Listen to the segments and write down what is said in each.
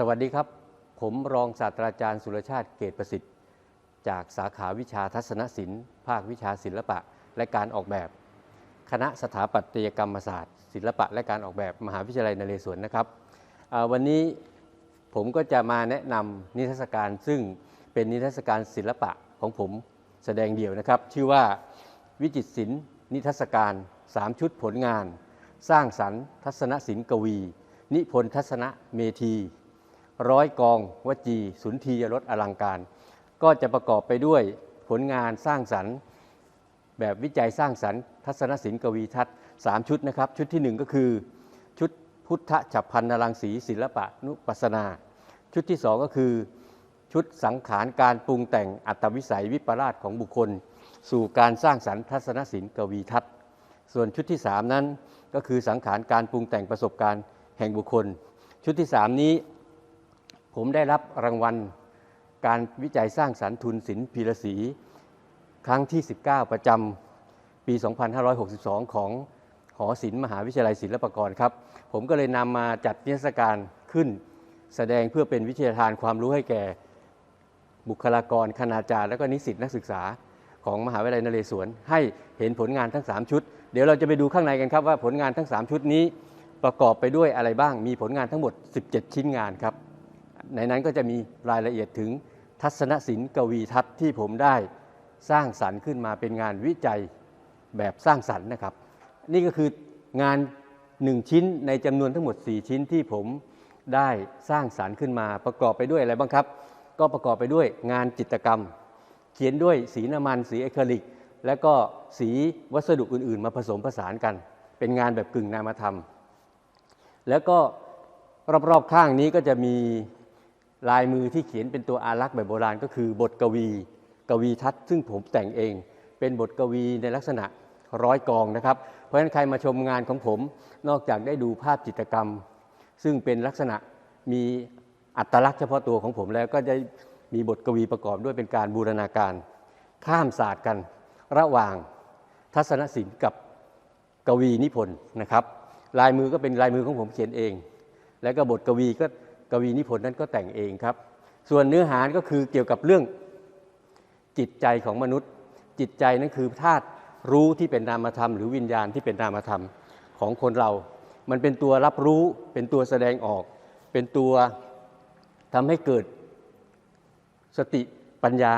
สวัสดีครับ ผมรองศาสตราจารย์สุรชาติเกตประสิทธิ์ จากสาขาวิชาทัศนศิลป์ ภาควิชาศิลปะ และการออกแบบ คณะสถาปัตยกรรมศาสตร์ ศิลปะและการออกแบบมหาวิทยาลัยนเรศวรนะครับวันนี้ผมก็จะมาแนะนำนิทรรศการซึ่งเป็นนิทรรศการศิลปะของผมแสดงเดี่ยวนะครับ ชื่อว่าวิจิตศิลป์นิทรรศการ 3 ชุดผลงาน สร้างสรรค์ ทัศนศิลป์กวี นิพนธ์ทัศนเมธี ร้อยกองวจีสุนทียรสอลังการ ก็จะประกอบไปด้วยผลงานสร้างสรรค์ แบบวิจัยสร้างสรรค์ ทัศนศิลป์กวีทัศน์3ชุดนะครับ ชุดทีหนึ่1 ก็คือ ชุดพุทธฉับพันนรังสีศิลปะนุปัสนา ชุดที่ 2 ก็คือ ชุดสังขารการปรุงแต่งอัตวิสัยวิปลาสของบุคคล สู่การสร้างสรรค์ทัศนศิลป์กวีทัศน์ ส่วนชุดที่ 3 นั้นก็คือสังขารการปรุงแต่งประสบการณ์แห่งบุคคล ชุดที่ 3 นี้ ผมได้รับรางวัลการวิจัยสร้างสรรค์ทุนศิลป์พีรศรีครั้งที่ 19 ประจำปี 2562 ของหอศิลป์มหาวิทยาลัยศิลปากรครับ ผมก็เลยนำมาจัดนิทรรศการขึ้น แสดงเพื่อเป็นวิทยาทานความรู้ให้แก่บุคลากรคณาจารย์ และก็นิสิตนักศึกษาของมหาวิทยาลัยนเรศวรให้เห็นผลงานทั้ง 3 ชุด เดี๋ยวเราจะไปดูข้างในกันครับว่าผลงานทั้ง 3 ชุดนี้ประกอบไปด้วยอะไรบ้างมีผลงานทั้งหมด 17 ชิ้นงานครับ ในนั้นก็จะมีรายละเอียดถึงทัศนศิลป์กวีทัศน์ที่ผมได้สร้างสรรค์ขึ้นมาเป็นงานวิจัยแบบสร้างสรรค์นะครับ นี่ก็คืองาน1ชิ้นในจำนวนทั้งหมด 4 ชิ้นที่ผมได้สร้างสรรค์ขึ้นมาประกอบไปด้วยอะไรบ้างครับ ก็ประกอบไปด้วยงานจิตกรรม เขียนด้วยสีน้ำมัน สีอะคริลิก และก็สีวัสดุอื่น ๆ มาผสมผสานกัน เป็นงานแบบกึ่งนามธรรม แล้วก็รอบๆข้างนี้ก็จะมี ลายมือที่เขียนเป็นตัวอารักษ์แบบโบราณก็คือบทกวี กวีทัศน์ซึ่งผมแต่งเอง เป็นบทกวีในลักษณะร้อยกองนะครับ เพราะฉะนั้นใครมาชมงานของผมนอกจากได้ดูภาพจิตรกรรม ซึ่งเป็นลักษณะมีอัตลักษณ์เฉพาะตัวของผมแล้วก็จะมีบทกวีประกอบด้วยเป็นการบูรณาการ ข้ามศาสตร์กัน ระหว่างทัศนศิลป์กับกวีนิพนธ์นะครับ ลายมือก็เป็นลายมือของผมเขียนเอง แล้วก็บทกวีก็ กวีนิพนธ์นั้นก็แต่งเองครับ ส่วนเนื้อหาก็คือเกี่ยวกับเรื่องจิตใจของมนุษย์ จิตใจนั้นคือธาตุรู้ที่เป็นนามธรรม หรือวิญญาณที่เป็นนามธรรมของคนเรา มันเป็นตัวรับรู้เป็นตัวแสดงออก เป็นตัวทำให้เกิดสติปัญญา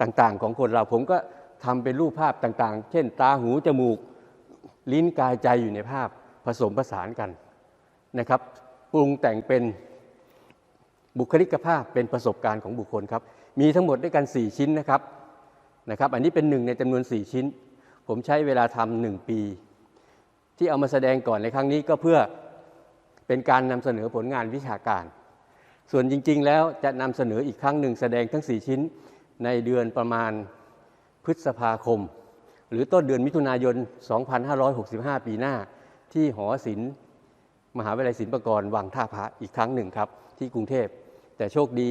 ต่างๆ ของคนเราผมก็ทำเป็นรูปภาพต่างๆ เช่น ตาหูจมูก ลิ้นกายใจอยู่ในภาพผสมผสานกันนะครับ ปรุงแต่งเป็น บุคลิกภาพเป็นประสบการณ์ของบุคคลครับ มีทั้งหมดด้วยกัน 4 ชิ้นนะครับนะครับ อันนี้เป็นหนึ่งในจำนวน 4 ชิ้น ผมใช้เวลาทำหนึ่งปี ที่เอามาแสดงก่อนในครั้งนี้ก็เพื่อเป็นการนำเสนอผลงานวิชาการ ส่วนจริง ๆ แล้วจะนำเสนออีกครั้งหนึ่งแสดงทั้ง 4 ชิ้นในเดือนประมาณพฤษภาคม หรือต้นเดือนมิถุนายน 2565 ปีหน้า ที่หอศิลป์มหาวิทยาลัยศิลปากรวังท่าพระอีกครั้งหนึ่งครับ ที่กรุงเทพ แต่โชคดี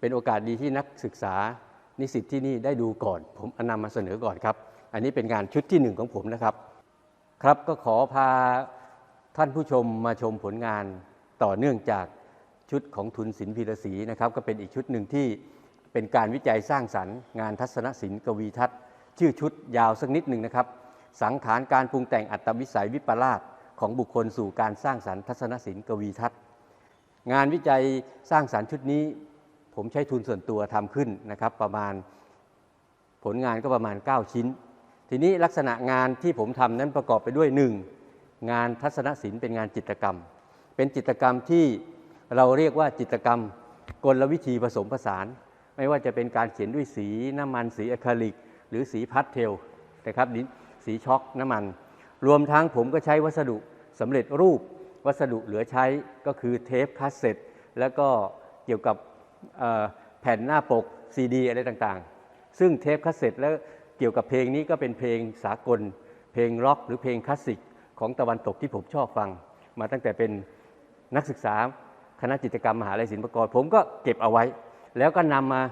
เป็นโอกาสดีที่นักศึกษานิสิตที่นี่ได้ดูก่อน ผมนำมาเสนอก่อนครับ อันนี้เป็นงานชุดที่หนึ่งของผมนะครับ ครับก็ขอพาท่านผู้ชมมาชมผลงานต่อเนื่องจากชุดของทุนศิลปีรศรีนะครับ ก็เป็นอีกชุดหนึ่งที่เป็นการวิจัยสร้างสรรค์งานทัศนศิลป์กวีทัศน์ ชื่อชุดยาวสักนิดหนึ่งนะครับ สังขารการปรุงแต่งอัตวิสัยวิปลาสของบุคคลสู่การสร้างสรรค์ทัศนศิลป์กวีทัศน์ งานวิจัยสร้างสรรค์ชุดนี้ ผมใช้ทุนส่วนตัวทำขึ้นนะครับ ประมาณผลงานก็ประมาณ 9 ชิ้น ทีนี้ลักษณะงานที่ผมทำนั้นประกอบไปด้วย 1. งานทัศนศิลป์เป็นงานจิตรกรรม เป็นจิตรกรรมที่เราเรียกว่าจิตรกรรมกลวิธีผสมผสาน ไม่ว่าจะเป็นการเขียนด้วยสีน้ำมันสีอะคริลิก หรือสีพาสเทลนะครับสีช็อกน้ำมัน รวมทั้งผมก็ใช้วัสดุสำเร็จรูป วัสดุเหลือใช้ก็คือเทปคาสเซ็ตแล้วก็เกี่ยวกับแผ่นหน้าปกซีดีอะไรต่างๆ ซึ่งเทปคาสเซ็ตแล้วเกี่ยวกับเพลงนี้ก็เป็นเพลงสากล เพลงร็อกหรือเพลงคลาสสิกของตะวันตกที่ผมชอบฟัง มาตั้งแต่เป็นนักศึกษาคณะจิตรกรรมมหาลัยศิลปากร ผมก็เก็บเอาไว้ แล้วก็นำมา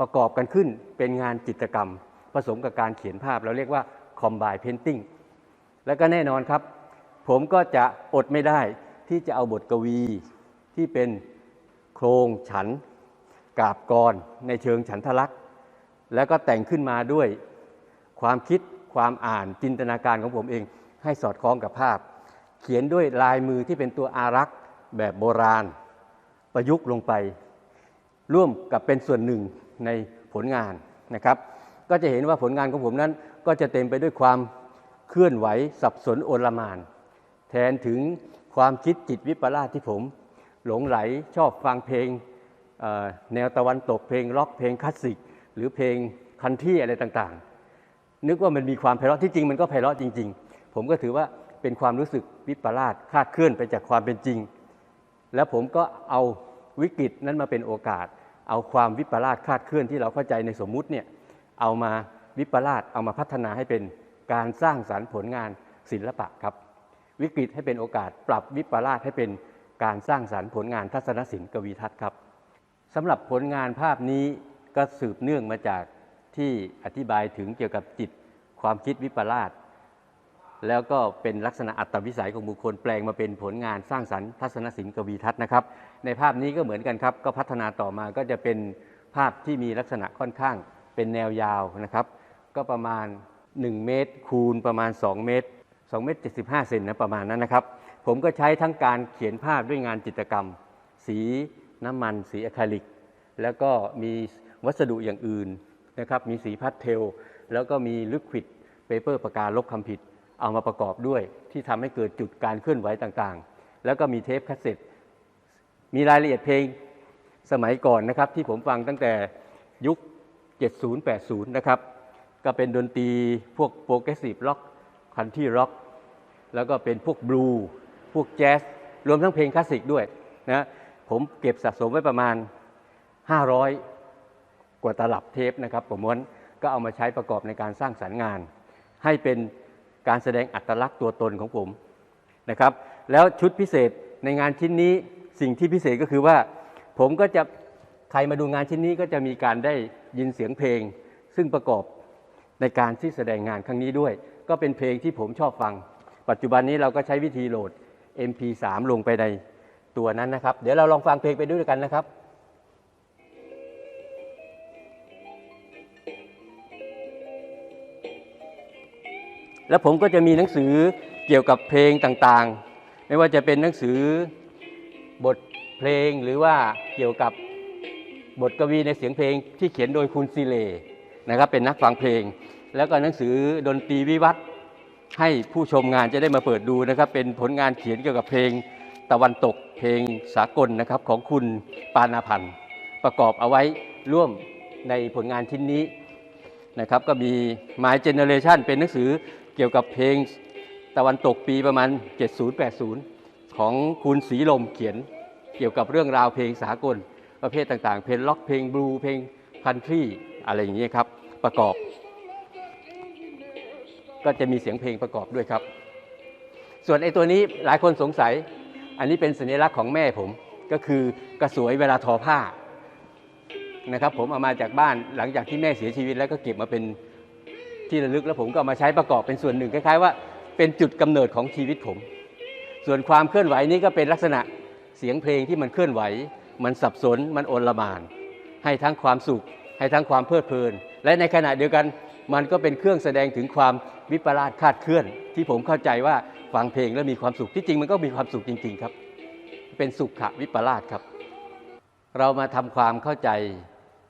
ประกอบกันขึ้นเป็นงานจิตรกรรม ผสมกับการเขียนภาพเราเรียกว่า combine painting แล้วก็แน่นอนครับ ผมก็จะอดไม่ได้ที่จะเอาบทกวีที่เป็นโครงฉันกาบกรในเชิงฉันทลักษณ์ แล้วก็แต่งขึ้นมาด้วยความคิดความอ่านจินตนาการของผมเองให้สอดคล้องกับภาพ เขียนด้วยลายมือที่เป็นตัวอารักษ์แบบโบราณ ประยุกต์ลงไป ร่วมกับเป็นส่วนหนึ่งในผลงานนะครับ ก็จะเห็นว่าผลงานของผมนั้นก็จะเต็มไปด้วยความเคลื่อนไหวสับสนโอลมาน แทนถึงความคิดจิตวิปลาสที่ผม หลงไหลชอบฟังเพลงแนวตะวันตกเพลงร็อกเพลงคลาสสิก หรือเพลงคันทรีอะไรต่างๆ นึกว่ามันมีความไพเราะที่จริงมันก็ไพเราะจริง ๆ ผมก็ถือว่าเป็นความรู้สึกวิปลาสคลาดเคลื่อนไปจากความเป็นจริง แล้วผมก็เอาวิกฤตนั้นมาเป็นโอกาส เอาความวิปลาสคลาดเคลื่อนที่เราเข้าใจในสมมุติเนี่ยเอามาวิปลาสเอามาพัฒนาให้เป็นการสร้างสารรค์ผลงานศิลปะครับ วิกฤตให้เป็นโอกาส ปรับวิปลาสให้เป็นการสร้างสารรค์ผลงานทัศนศิลป์กวีทัศน์ครับสำหรับผลงานภาพนี้ก็สืบเนื่องมาจากที่อธิบายถึงเกี่ยวกับจิตความคิดวิปลาสแล้วก็เป็นลักษณะอัตวิสัยของบุคคลแปลงมาเป็นผลงานสร้างสรรค์ทัศนศิลป์กวีทัศน์นะครับ ในภาพนี้ก็เหมือนกันครับ ก็พัฒนาต่อมาก็จะเป็นภาพที่มีลักษณะค่อนข้างเป็นแนวยาวนะครับ ก็ประมาณ 1 เมตร คูณประมาณ 2 เมตร 2เมตร75 เซนนะประมาณนั้นนะครับ ผมก็ใช้ทั้งการเขียนภาพด้วยงานจิตรกรรม สีน้ำมัน สีอะคริลิก แล้วก็มีวัสดุอย่างอื่นนะครับ มีสีพาสเทล แล้วก็มีลิควิดเปเปอร์ปากกาลบคำผิด เอามาประกอบด้วย ที่ทำให้เกิดจุดการเคลื่อนไหวต่างๆ แล้วก็มีเทปคาสเซ็ตมีรายละเอียดเพลงสมัยก่อนนะครับ ที่ผมฟังตั้งแต่ยุค 70 80 นะครับ ก็เป็นดนตรีพวกโปรเกรสซีฟล็อกคันที่ร็อก แล้วก็เป็นพวกบลูพวกแจ๊สรวมทั้งเพลงคลาสสิกด้วยนะผมเก็บสะสมไว้ประมาณ 500 กว่าตลับเทปนะครับผมม้วนก็เอามาใช้ประกอบในการสร้างสรรค์งาน ให้เป็นการแสดงอัตลักษณ์ตัวตนของผมนะครับ แล้วชุดพิเศษในงานชิ้นนี้สิ่งที่พิเศษก็คือว่า ผมก็จะใครมาดูงานชิ้นนี้ก็จะมีการได้ยินเสียงเพลง ซึ่งประกอบในการที่แสดงงานครั้งนี้ด้วย ก็เป็นเพลงที่ผมชอบฟัง ปัจจุบันนี้เราก็ใช้วิธีโหลด MP3 ลงไปในตัวนั้นนะครับ เดี๋ยวเราลองฟังเพลงไปด้วยกันนะครับแล้วผมก็จะมีหนังสือเกี่ยวกับเพลงต่างๆ ไม่ว่าจะเป็นหนังสือบทเพลงหรือว่าเกี่ยวกับบทกวีในเสียงเพลงที่เขียนโดยคุณซีเลนะครับเป็นนักฟังเพลง แล้วก็หนังสือดนตรีวิวัฒน์ ให้ผู้ชมงานจะได้มาเปิดดูนะครับ เป็นผลงานเขียนเกี่ยวกับเพลงตะวันตกเพลงสากลนะครับของคุณปานาพันธ์ประกอบเอาไว้ร่วมในผลงานชิ้นนี้นะครับ ก็มี My Generation เป็นหนังสือเกี่ยวกับเพลงตะวันตกปีประมาณ 70-80 ของคุณศรีลมเขียนเกี่ยวกับเรื่องราวเพลงสากล ประเภทต่างๆ เพลงล็อกเพลงบลูเพลงคันทรีอะไรอย่างนี้ครับ ประกอบ ก็จะมีเสียงเพลงประกอบด้วยครับ ส่วนไอ้ตัวนี้หลายคนสงสัย อันนี้เป็นสัญลักษณ์ของแม่ผม ก็คือกระสวยเวลาทอผ้านะครับผมเอามาจากบ้านหลังจากที่แม่เสียชีวิต แล้วก็เก็บมาเป็นที่ระลึกแล้วผมก็ามาใช้ประกอบเป็นส่วนหนึ่งคล้ายๆว่าเป็นจุดกำเนิดของชีวิตผม ส่วนความเคลื่อนไหวนี้ก็เป็นลักษณะเสียงเพลงที่มันเคลื่อนไหว มันสับสนมันโอนลหมาน ให้ทั้งความสุข ให้ทั้งความเพลิดเพลิน และในขณะเดียวกัน มันก็เป็นเครื่องแสดงถึงความวิปลาสคาดเคลื่อน ที่ผมเข้าใจว่าฟังเพลงแล้วมีความสุขที่จริงมันก็มีความสุขจริง ๆครับ เป็นสุขะวิปลาสครับ เรามาทำความเข้าใจ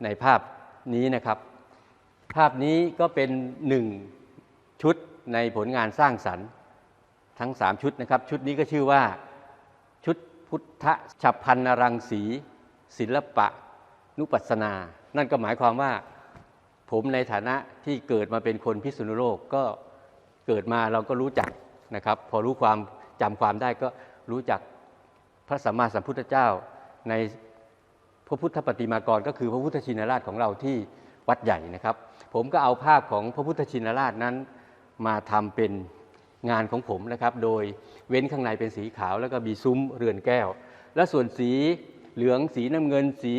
ในภาพนี้นะครับ ภาพนี้ก็เป็นหนึ่งชุดในผลงานสร้างสรรค์ทั้ง 3 ชุดนะครับ ชุดนี้ก็ชื่อว่าชุดพุทธฉับพันนรังสีศิลปะนุปัสนา นั่นก็หมายความว่า ผมในฐานะที่เกิดมาเป็นคนพิษณุโลกก็เกิดมาเราก็รู้จักนะครับ พอรู้ความจำความได้ก็รู้จักพระสัมมาสัมพุทธเจ้า ในพระพุทธปฏิมากรก็คือพระพุทธชินราชของเราที่วัดใหญ่นะครับ ผมก็เอาภาพของพระพุทธชินราชนั้น มาทำเป็นงานของผมนะครับ โดยเว้นข้างในเป็นสีขาว แล้วก็มีซุ้มเรือนแก้ว และส่วนสีเหลืองสีน้ำเงิน สี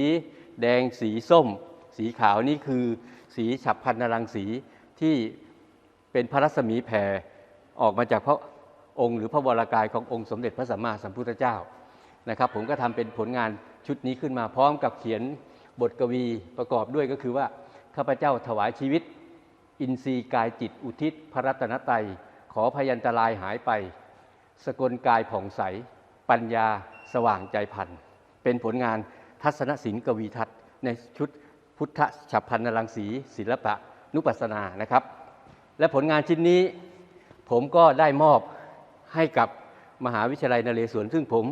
แดงสีส้ม สีขาวนี่คือสีฉับพันนรังสีที่เป็นพระรัศมีแผ่ออกมาจากพระองค์หรือพระวรากายขององค์สมเด็จพระสัมมาสัมพุทธเจ้านะครับ ผมก็ทำเป็นผลงานชุดนี้ขึ้นมาพร้อมกับเขียนบทกวีประกอบด้วยก็คือว่าข้าพเจ้าถวายชีวิต อินทรีย์กายจิตอุทิศพระรัตนตรัยขอพยันตรายหายไป สกลกายผ่องใส ปัญญาสว่างใจพันเป็นผลงานทัศนศิลป์กวีทัศน์ในชุด พุทธฉับพันนรังสีศิลปะนุปัสสนานะครับ และผลงานชิ้นนี้ผมก็ได้มอบให้กับมหาวิทยาลัยนเรศวรซึ่งผม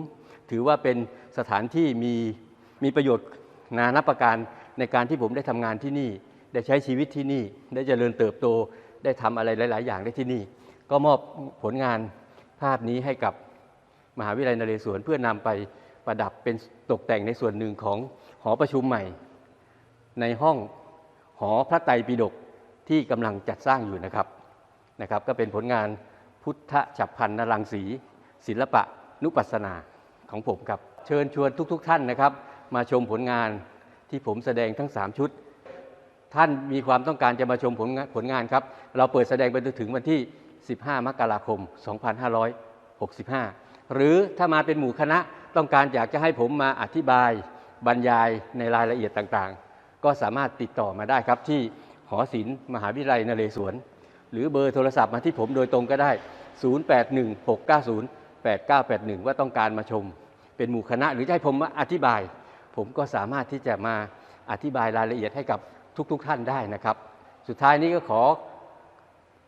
ถือว่าเป็นสถานที่มีมีประโยชน์นานับประการในการที่ผมได้ทำงานที่นี่ ได้ใช้ชีวิตที่นี่ ได้เจริญเติบโต ได้ทำอะไรหลาย ๆ อย่างได้ที่นี่ ก็มอบผลงานภาพนี้ให้กับมหาวิทยาลัยนเรศวรเพื่อนำไปประดับเป็นตกแต่งในส่วนหนึ่งของหอประชุมใหม่ ในห้องหอพระไตรปิฎกที่กำลังจัดสร้างอยู่นะครับนะครับ ก็เป็นผลงานพุทธฉับพันนรังสี ศิลปะนุปัสสนาของผมครับ เชิญชวนทุกๆท่านนะครับ มาชมผลงานที่ผมแสดงทั้ง 3 ชุด ท่านมีความต้องการจะมาชมผลงานผลงานครับ เราเปิดแสดงไปจนถึงวันที่ 15 มกราคม 2565 หรือถ้ามาเป็นหมู่คณะต้องการอยากจะให้ผมมาอธิบายบรรยายในรายละเอียดต่างๆ ก็สามารถติดต่อมาได้ครับที่หอศิลป์มหาวิทยาลัยนเรศวร หรือเบอร์โทรศัพท์มาที่ผมโดยตรงก็ได้ 0816908981 ว่าต้องการมาชม เป็นหมู่คณะหรือจะให้ผมมาอธิบาย ผมก็สามารถที่จะมาอธิบายรายละเอียดให้กับทุกๆทท่านได้นะครับ สุดท้ายนี้ก็ขอ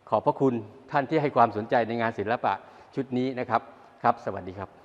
ขอบพระคุณท่านที่ให้ความสนใจในงานศิลปะชุดนี้นะครับครับ สวัสดีครับ